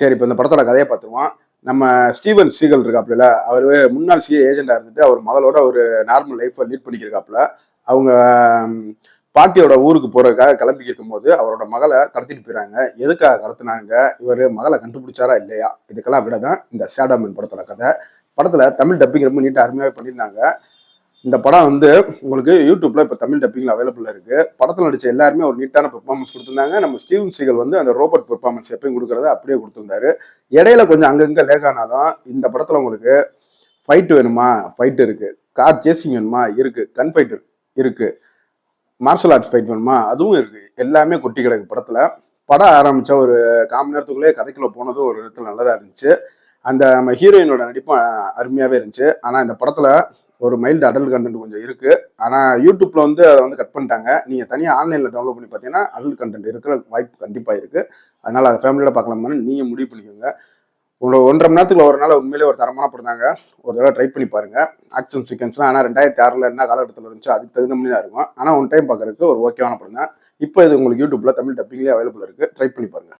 சரி இப்போ இந்த படத்தோட கதையை பார்த்துருவோம். நம்ம ஸ்டீவன் சீகல் இருக்காப்புல அவர் முன்னாள் சிஏ ஏஜெண்டாக இருந்துட்டு அவர் மகளோட ஒரு நார்மல் லைஃப்பை லீட் பண்ணிக்கிருக்காப்புல. அவங்க பாட்டியோட ஊருக்கு போகிறக்காக கிளம்பி இருக்கும்போது அவரோட மகளை கடத்திட்டு போயிறாங்க. எதுக்காக கடத்தினாங்க? இவர் மகளை கண்டுபிடிச்சாரா இல்லையா? இதுக்கெல்லாம் விட தான் இந்த சேடாமன் படத்தோட கதை. படத்தில் தமிழ் டப்பிங் ரொம்ப நீட்டாக அருமையாக பண்ணியிருந்தாங்க. இந்த படம் வந்து உங்களுக்கு யூடியூப்ல இப்போ தமிழ் டப்பிங்ல அவைலபிள் இருக்கு. படத்தில் நடிச்ச எல்லாருமே ஒரு நீட்டான பெர்ஃபார்மன்ஸ் கொடுத்திருந்தாங்க. நம்ம ஸ்டீவன் சீகல் வந்து அந்த ரோபோட் பெர்ஃபார்மன்ஸ் எப்பயும் கொடுக்கறத அப்படியே கொடுத்திருந்தாரு. இடையில கொஞ்சம் அங்கங்க லேக் ஆனாலும் இந்த படத்துல உங்களுக்கு ஃபைட் வேணுமா? ஃபைட் இருக்கு. கார் சேசிங் வேணுமா? இருக்கு. கன் ஃபைட் இருக்கு. மார்ஷல் ஆர்ட்ஸ் ஃபைட் வேணுமா? அதுவும் இருக்கு. எல்லாமே கொட்டி கிடக்கு படத்துல. படம் ஆரம்பிச்ச ஒரு காம நேரத்துக்குள்ளே கதைக்குள்ள போனதும் ஒரு இடத்துல நல்லதா இருந்துச்சு. அந்த நம்ம ஹீரோயினோட நடிப்பும் அருமையாகவே அருமையாவே இருந்துச்சு. ஆனா இந்த படத்துல ஒரு மைல்டு அடல்ட் கண்டென்ட் கொஞ்சம் இருக்கு. ஆனால் யூடியூப்ல வந்து அதை வந்து கட் பண்ணிட்டாங்க. நீங்க தனியாக ஆன்லைன்ல டவுன்லோட் பண்ணி பார்த்தீங்கன்னா அடல்ட் கண்டென்ட் இருக்கிற வாய்ப்பு கண்டிப்பாக இருக்கு. அதனால அதை ஃபேமிலியோட பார்க்கலாமான்னு நீங்க முடிவு பண்ணிக்கோங்க. உங்களோட ஒன்றரை மணி நேரத்துக்கு ஒரு நாள் உண்மையிலே ஒரு தரமான படம் ஒரு தடவை ட்ரை பண்ணி பாருங்க. ஆக்ஷன் சீக்வன்ஸ்லாம் ஆனால் ரெண்டாயிரத்தி ஆறில் என்ன காலகட்டத்தில் இருந்துச்சோ அதுக்கு தகுந்த மாதிரி தான் இருக்கும். ஆனால் ஒன் டைம் பார்க்குறதுக்கு ஒரு ஓகேவான படம் தான். இப்போ இது உங்களுக்கு யூடியூப்ல தமிழ் டப்பிங்லேயே அவைலபிள் இருக்கு. ட்ரை பண்ணி பாருங்க.